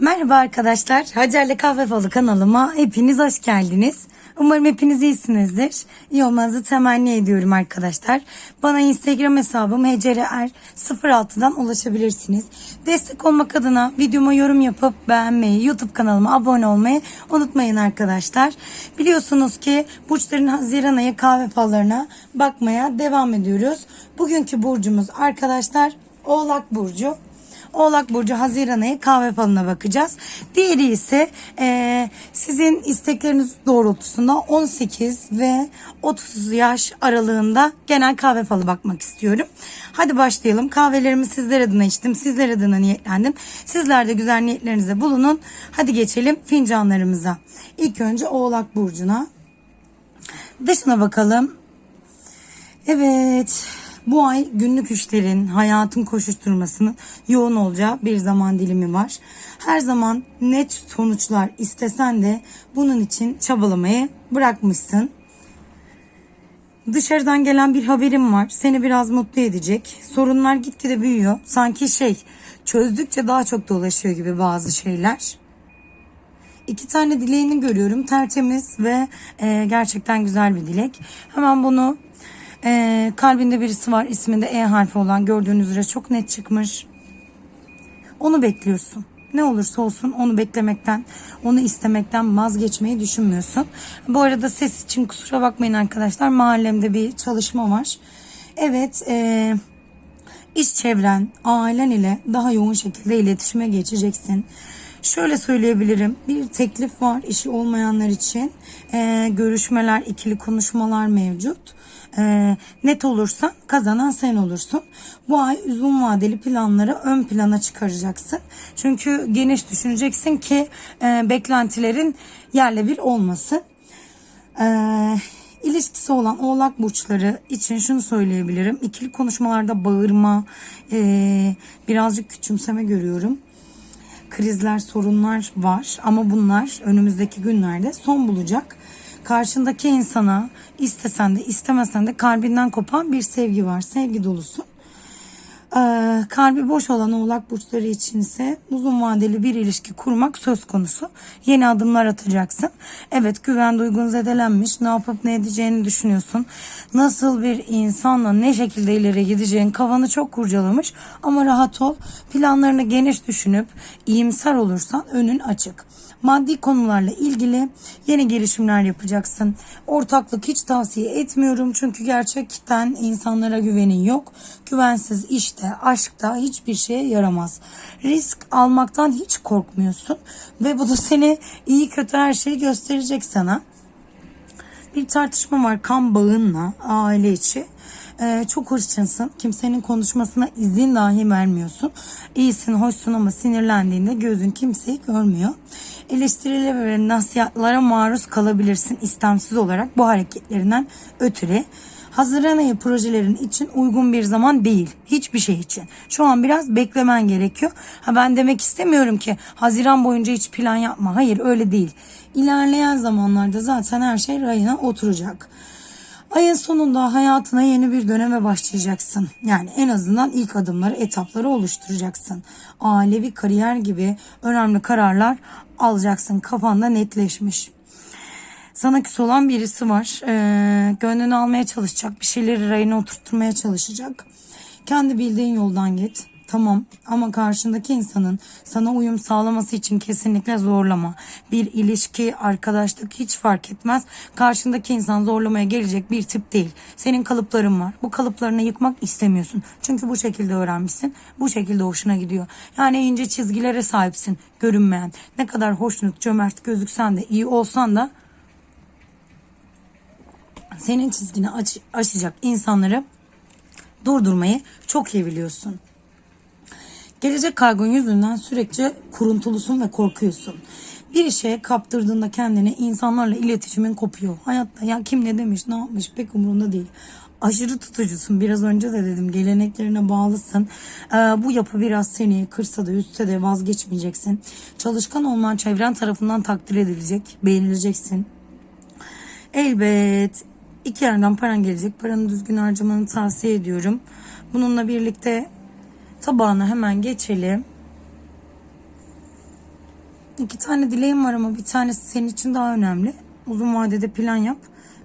Merhaba arkadaşlar. Hacer'le Kahve Falı kanalıma hepiniz hoş geldiniz. Umarım hepiniz iyisinizdir. İyi olmanızı temenni ediyorum arkadaşlar. Bana Instagram hesabım hecerer06'dan ulaşabilirsiniz. Destek olmak adına videoma yorum yapıp beğenmeyi, YouTube kanalıma abone olmayı unutmayın arkadaşlar. Biliyorsunuz ki burçların Haziran ayı kahve fallarına bakmaya devam ediyoruz. Bugünkü burcumuz arkadaşlar Oğlak Burcu. Oğlak Burcu Haziran ayı kahve falına bakacağız. Diğeri ise e, sizin istekleriniz doğrultusunda 18 ve 30 yaş aralığında genel kahve falı bakmak istiyorum. Hadi başlayalım. Kahvelerimi sizler adına içtim. Sizler adına niyetlendim. Sizler de güzel niyetlerinize bulunun. Hadi geçelim fincanlarımıza. İlk önce Oğlak Burcu'na. Dışına bakalım. Evet. Bu ay günlük işlerin, hayatın koşuşturmasının yoğun olacağı bir zaman dilimi var. Her zaman net sonuçlar istesen de bunun için çabalamayı bırakmışsın. Dışarıdan gelen bir haberim var. Seni biraz mutlu edecek. Sorunlar gitgide büyüyor. Sanki şey çözdükçe daha çok dolaşıyor gibi bazı şeyler. İki tane dileğini görüyorum. Tertemiz ve e, gerçekten güzel bir dilek. Hemen bunu e, kalbinde birisi var. isminde E harfi olan gördüğünüz üzere çok net çıkmış. Onu bekliyorsun. Ne olursa olsun onu beklemekten, onu istemekten vazgeçmeyi düşünmüyorsun. Bu arada ses için kusura bakmayın arkadaşlar. Mahallemde bir çalışma var. Evet, e, iş çevren, ailen ile daha yoğun şekilde iletişime geçeceksin. Şöyle söyleyebilirim. Bir teklif var işi olmayanlar için. Ee, görüşmeler, ikili konuşmalar mevcut. Ee, net olursan kazanan sen olursun. Bu ay uzun vadeli planları ön plana çıkaracaksın. Çünkü geniş düşüneceksin ki e, beklentilerin yerle bir olmasın. Ee, ilişkisi olan oğlak burçları için şunu söyleyebilirim. İkili konuşmalarda bağırma, e, birazcık küçümseme görüyorum krizler, sorunlar var ama bunlar önümüzdeki günlerde son bulacak. Karşındaki insana istesen de istemesen de kalbinden kopan bir sevgi var. Sevgi dolusu. Ee, kalbi boş olan oğlak burçları için ise uzun vadeli bir ilişki kurmak söz konusu. Yeni adımlar atacaksın. Evet güven duygun zedelenmiş. Ne yapıp ne edeceğini düşünüyorsun. Nasıl bir insanla ne şekilde ileri gideceğin kafanı çok kurcalamış. Ama rahat ol. Planlarını geniş düşünüp iyimser olursan önün açık. Maddi konularla ilgili yeni girişimler yapacaksın. Ortaklık hiç tavsiye etmiyorum çünkü gerçekten insanlara güvenin yok. Güvensiz işte, aşkta hiçbir şeye yaramaz. Risk almaktan hiç korkmuyorsun ve bu da seni iyi kötü her şeyi gösterecek sana. Bir tartışma var kan bağınla aile içi. Ee, çok hırsçınsın. Kimsenin konuşmasına izin dahi vermiyorsun. İyisin, hoşsun ama sinirlendiğinde gözün kimseyi görmüyor. Eleştirilere ve nasihatlara maruz kalabilirsin istemsiz olarak bu hareketlerinden ötürü. Haziran ayı projelerin için uygun bir zaman değil. Hiçbir şey için. Şu an biraz beklemen gerekiyor. Ha ben demek istemiyorum ki Haziran boyunca hiç plan yapma. Hayır öyle değil. İlerleyen zamanlarda zaten her şey rayına oturacak. Ayın sonunda hayatına yeni bir döneme başlayacaksın. Yani en azından ilk adımları, etapları oluşturacaksın. Ailevi kariyer gibi önemli kararlar alacaksın. Kafanda netleşmiş. Sana küs olan birisi var. Ee, gönlünü almaya çalışacak. Bir şeyleri rayına oturtmaya çalışacak. Kendi bildiğin yoldan git. Tamam ama karşındaki insanın sana uyum sağlaması için kesinlikle zorlama. Bir ilişki, arkadaşlık hiç fark etmez. Karşındaki insan zorlamaya gelecek bir tip değil. Senin kalıpların var. Bu kalıplarını yıkmak istemiyorsun. Çünkü bu şekilde öğrenmişsin. Bu şekilde hoşuna gidiyor. Yani ince çizgilere sahipsin. Görünmeyen. Ne kadar hoşnut, cömert gözüksen de iyi olsan da senin çizgini aç, aşacak insanları durdurmayı çok iyi biliyorsun. Gelecek kaygın yüzünden sürekli kuruntulusun ve korkuyorsun. Bir şeye kaptırdığında kendini insanlarla iletişimin kopuyor. Hayatta ya kim ne demiş ne yapmış pek umurunda değil. Aşırı tutucusun biraz önce de dedim geleneklerine bağlısın. Ee, bu yapı biraz seni kırsa da üstse de vazgeçmeyeceksin. Çalışkan olman çevren tarafından takdir edilecek, beğenileceksin. Elbet iki yerden paran gelecek. Paranı düzgün harcamanı tavsiye ediyorum. Bununla birlikte tabağına hemen geçelim. İki tane dileğim var ama bir tanesi senin için daha önemli. Uzun vadede plan yap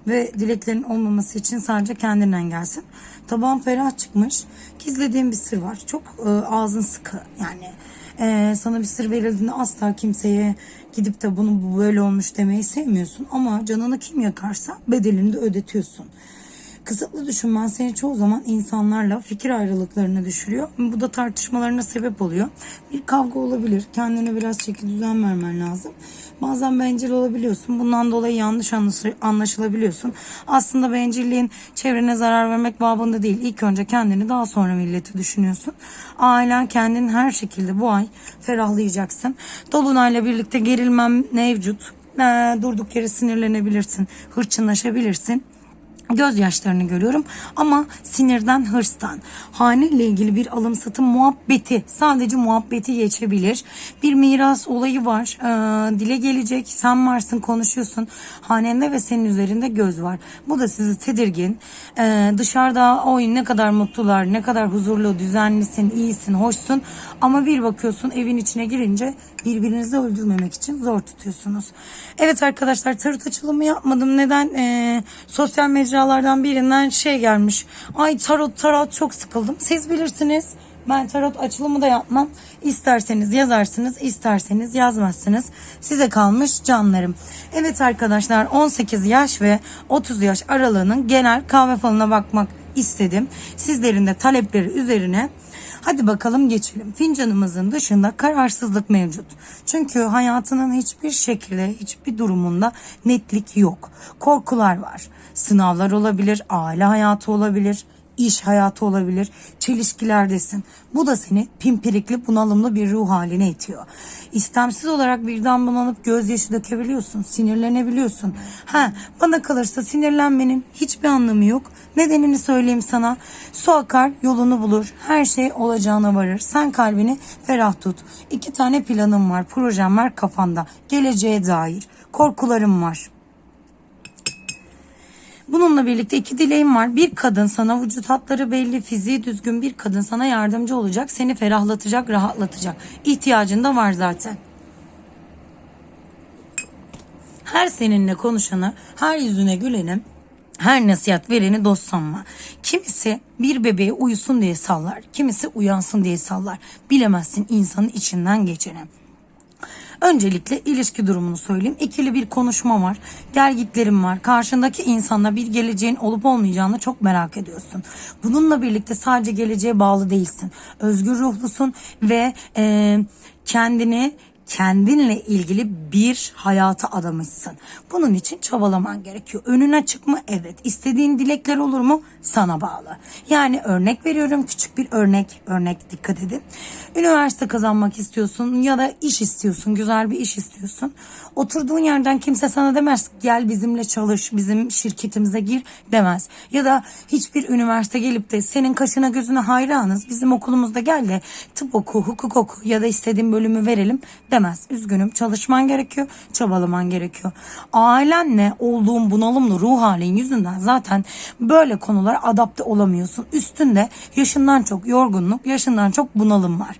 ve dileklerin olmaması için sadece kendinden gelsin. Tabağın ferah çıkmış. Gizlediğim bir sır var. Çok e, ağzın sıkı yani. E, sana bir sır verildiğinde asla kimseye gidip de bunu bu böyle olmuş demeyi sevmiyorsun. Ama canını kim yakarsa bedelini de ödetiyorsun. Kısıtlı düşünmen seni çoğu zaman insanlarla fikir ayrılıklarına düşürüyor. Bu da tartışmalarına sebep oluyor. Bir kavga olabilir. Kendine biraz çeki düzen vermen lazım. Bazen bencil olabiliyorsun. Bundan dolayı yanlış anlaşı- anlaşılabiliyorsun. Aslında bencilliğin çevrene zarar vermek babında değil. İlk önce kendini daha sonra milleti düşünüyorsun. Ailen kendin her şekilde bu ay ferahlayacaksın. Dolunayla birlikte gerilmem mevcut. Ee, durduk yere sinirlenebilirsin. Hırçınlaşabilirsin gözyaşlarını görüyorum ama sinirden hırstan. Haneyle ilgili bir alım satım muhabbeti sadece muhabbeti geçebilir. Bir miras olayı var. Ee, dile gelecek. Sen varsın konuşuyorsun. Hanende ve senin üzerinde göz var. Bu da sizi tedirgin. Ee, dışarıda oy ne kadar mutlular ne kadar huzurlu düzenlisin iyisin hoşsun. Ama bir bakıyorsun evin içine girince birbirinizi öldürmemek için zor tutuyorsunuz. Evet arkadaşlar tarot açılımı yapmadım. Neden? Ee, sosyal mecralardan birinden şey gelmiş. Ay tarot tarot çok sıkıldım. Siz bilirsiniz. Ben tarot açılımı da yapmam. İsterseniz yazarsınız, isterseniz yazmazsınız. Size kalmış canlarım. Evet arkadaşlar 18 yaş ve 30 yaş aralığının genel kahve falına bakmak istedim. Sizlerin de talepleri üzerine Hadi bakalım geçelim. Fincanımızın dışında kararsızlık mevcut. Çünkü hayatının hiçbir şekilde, hiçbir durumunda netlik yok. Korkular var. Sınavlar olabilir, aile hayatı olabilir, iş hayatı olabilir, çelişkilerdesin. Bu da seni pimpirikli, bunalımlı bir ruh haline itiyor. İstemsiz olarak birden bunalıp gözyaşı dökebiliyorsun, sinirlenebiliyorsun. Ha, bana kalırsa sinirlenmenin hiçbir anlamı yok. Nedenini söyleyeyim sana. Su akar, yolunu bulur. Her şey olacağına varır. Sen kalbini ferah tut. İki tane planım var, projem var kafanda. Geleceğe dair. Korkularım var. Bununla birlikte iki dileğim var. Bir kadın sana vücut hatları belli, fiziği düzgün bir kadın sana yardımcı olacak. Seni ferahlatacak, rahatlatacak. İhtiyacın da var zaten. Her seninle konuşanı, her yüzüne güleni, her nasihat vereni dost sanma. Kimisi bir bebeğe uyusun diye sallar, kimisi uyansın diye sallar. Bilemezsin insanın içinden geçeni. Öncelikle ilişki durumunu söyleyeyim. İkili bir konuşma var. Gelgitlerim var. Karşındaki insanla bir geleceğin olup olmayacağını çok merak ediyorsun. Bununla birlikte sadece geleceğe bağlı değilsin. Özgür ruhlusun ve e, kendini kendinle ilgili bir hayata adamışsın. Bunun için çabalaman gerekiyor. Önüne çıkma evet. İstediğin dilekler olur mu? Sana bağlı. Yani örnek veriyorum küçük bir örnek. Örnek dikkat edin. Üniversite kazanmak istiyorsun ya da iş istiyorsun. Güzel bir iş istiyorsun. Oturduğun yerden kimse sana demez gel bizimle çalış, bizim şirketimize gir demez. Ya da hiçbir üniversite gelip de senin kaşına gözüne hayranız bizim okulumuzda gel de tıp oku, hukuk oku ya da istediğin bölümü verelim demez. Üzgünüm çalışman gerekiyor, çabalaman gerekiyor. Ailenle olduğun bunalımlı ruh halin yüzünden zaten böyle konulara adapte olamıyorsun. Üstünde yaşından çok yorgunluk, yaşından çok bunalım var.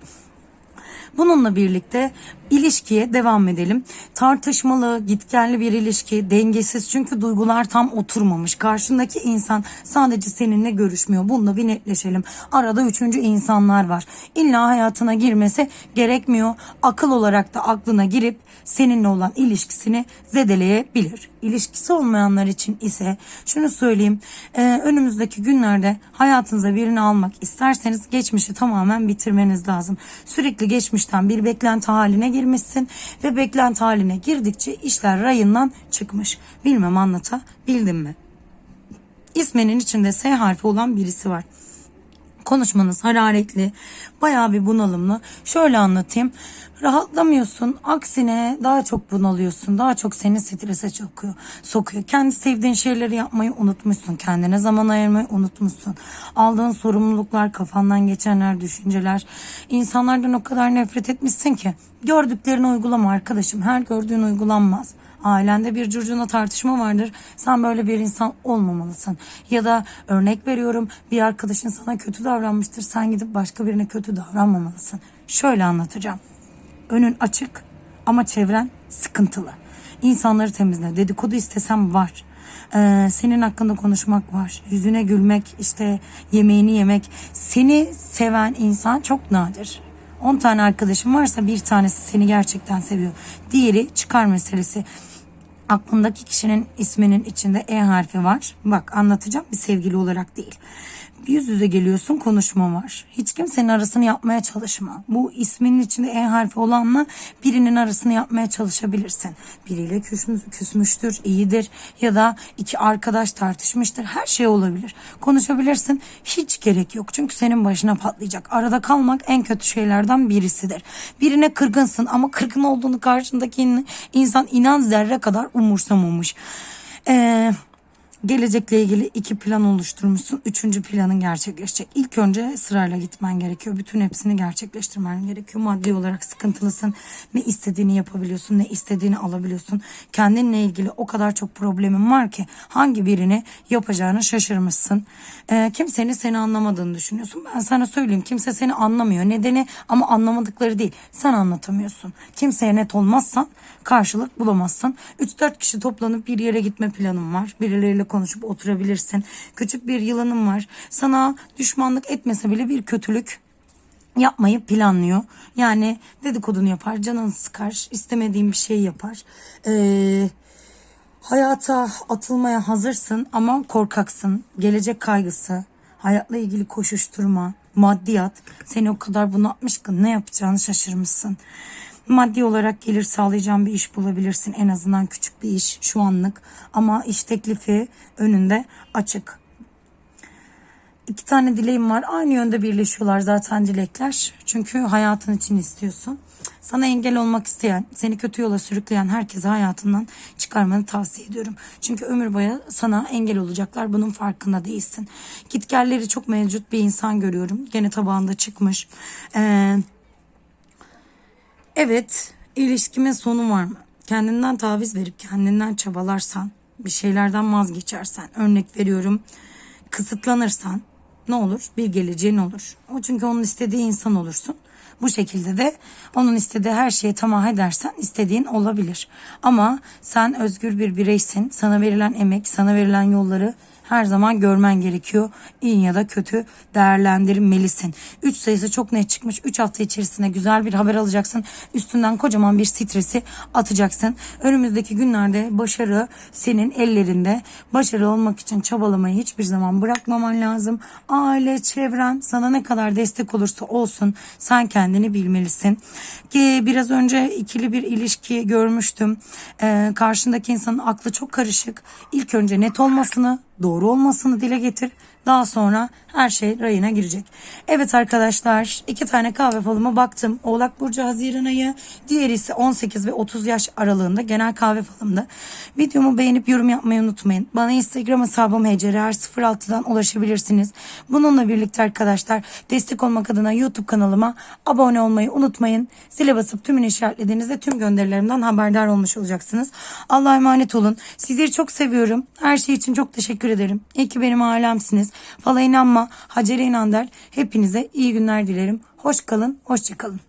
Bununla birlikte ilişkiye devam edelim. Tartışmalı, gitgelli bir ilişki, dengesiz çünkü duygular tam oturmamış. Karşındaki insan sadece seninle görüşmüyor. Bununla bir netleşelim. Arada üçüncü insanlar var. İlla hayatına girmesi gerekmiyor. Akıl olarak da aklına girip seninle olan ilişkisini zedeleyebilir. İlişkisi olmayanlar için ise şunu söyleyeyim. Ee, önümüzdeki günlerde hayatınıza birini almak isterseniz geçmişi tamamen bitirmeniz lazım. Sürekli geçmişten bir beklenti haline girmişsin ve beklenti haline girdikçe işler rayından çıkmış. Bilmem anlatabildim mi? İsminin içinde S harfi olan birisi var. Konuşmanız hararetli, bayağı bir bunalımlı. Şöyle anlatayım. Rahatlamıyorsun. Aksine daha çok bunalıyorsun. Daha çok seni strese sokuyor. sokuyor. Kendi sevdiğin şeyleri yapmayı unutmuşsun. Kendine zaman ayırmayı unutmuşsun. Aldığın sorumluluklar, kafandan geçenler, düşünceler. İnsanlardan o kadar nefret etmişsin ki. Gördüklerini uygulama arkadaşım. Her gördüğün uygulanmaz. Ailende bir curcuna tartışma vardır. Sen böyle bir insan olmamalısın. Ya da örnek veriyorum bir arkadaşın sana kötü davranmıştır. Sen gidip başka birine kötü davranmamalısın. Şöyle anlatacağım. Önün açık Ama çevren sıkıntılı. İnsanları temizle. Dedikodu istesem var. Ee, senin hakkında konuşmak var. Yüzüne gülmek, işte yemeğini yemek. Seni seven insan çok nadir. 10 tane arkadaşın varsa bir tanesi seni gerçekten seviyor. Diğeri çıkar meselesi. Aklındaki kişinin isminin içinde E harfi var. Bak anlatacağım bir sevgili olarak değil. Yüz yüze geliyorsun konuşma var. Hiç kimsenin arasını yapmaya çalışma. Bu isminin içinde E harfi olanla birinin arasını yapmaya çalışabilirsin. Biriyle küsmüş, küsmüştür, iyidir ya da iki arkadaş tartışmıştır. Her şey olabilir. Konuşabilirsin. Hiç gerek yok. Çünkü senin başına patlayacak. Arada kalmak en kötü şeylerden birisidir. Birine kırgınsın ama kırgın olduğunu karşındaki in- insan inan zerre kadar umursamamış. Eee gelecekle ilgili iki plan oluşturmuşsun. Üçüncü planın gerçekleşecek. İlk önce sırayla gitmen gerekiyor. Bütün hepsini gerçekleştirmen gerekiyor. Maddi olarak sıkıntılısın. Ne istediğini yapabiliyorsun, ne istediğini alabiliyorsun. Kendinle ilgili o kadar çok problemin var ki hangi birini yapacağını şaşırmışsın. Ee, kimsenin seni anlamadığını düşünüyorsun. Ben sana söyleyeyim kimse seni anlamıyor. Nedeni ama anlamadıkları değil. Sen anlatamıyorsun. Kimseye net olmazsan karşılık bulamazsın. 3-4 kişi toplanıp bir yere gitme planım var. Birileriyle konuşup oturabilirsin. Küçük bir yılanım var. Sana düşmanlık etmese bile bir kötülük yapmayı planlıyor. Yani dedikodunu yapar, canını sıkar, istemediğin bir şey yapar. Ee, hayata atılmaya hazırsın ama korkaksın. Gelecek kaygısı, hayatla ilgili koşuşturma, maddiyat seni o kadar bunaltmış ki ne yapacağını şaşırmışsın. Maddi olarak gelir sağlayacağın bir iş bulabilirsin. En azından küçük bir iş şu anlık. Ama iş teklifi önünde açık. İki tane dileğim var. Aynı yönde birleşiyorlar zaten dilekler. Çünkü hayatın için istiyorsun. Sana engel olmak isteyen, seni kötü yola sürükleyen herkese hayatından çıkarmanı tavsiye ediyorum. Çünkü ömür boyu sana engel olacaklar. Bunun farkında değilsin. Gitgelleri çok mevcut bir insan görüyorum. Gene tabağında çıkmış. Ee, Evet, ilişkimin sonu var mı? Kendinden taviz verip kendinden çabalarsan, bir şeylerden vazgeçersen, örnek veriyorum, kısıtlanırsan ne olur? Bir geleceğin olur. O çünkü onun istediği insan olursun. Bu şekilde de onun istediği her şeye tamah edersen istediğin olabilir. Ama sen özgür bir bireysin. Sana verilen emek, sana verilen yolları her zaman görmen gerekiyor. İyi ya da kötü değerlendirmelisin. 3 sayısı çok net çıkmış. 3 hafta içerisinde güzel bir haber alacaksın. Üstünden kocaman bir stresi atacaksın. Önümüzdeki günlerde başarı senin ellerinde. Başarı olmak için çabalamayı hiçbir zaman bırakmaman lazım. Aile, çevren sana ne kadar destek olursa olsun sen kendini bilmelisin. Biraz önce ikili bir ilişki görmüştüm. Ee, karşındaki insanın aklı çok karışık. İlk önce net olmasını, doğru olmasını dile getir. Daha sonra her şey rayına girecek. Evet arkadaşlar iki tane kahve falıma baktım. Oğlak Burcu Haziran ayı. Diğeri ise 18 ve 30 yaş aralığında genel kahve falımda. Videomu beğenip yorum yapmayı unutmayın. Bana Instagram hesabım hcr06'dan ulaşabilirsiniz. Bununla birlikte arkadaşlar destek olmak adına YouTube kanalıma abone olmayı unutmayın. Zile basıp tümünü işaretlediğinizde tüm gönderilerimden haberdar olmuş olacaksınız. Allah'a emanet olun. Sizleri çok seviyorum. Her şey için çok teşekkür ederim. İyi ki benim alemsiniz. Fala inanma, Hacer'e inan der. Hepinize iyi günler dilerim. Hoş kalın, hoşça kalın.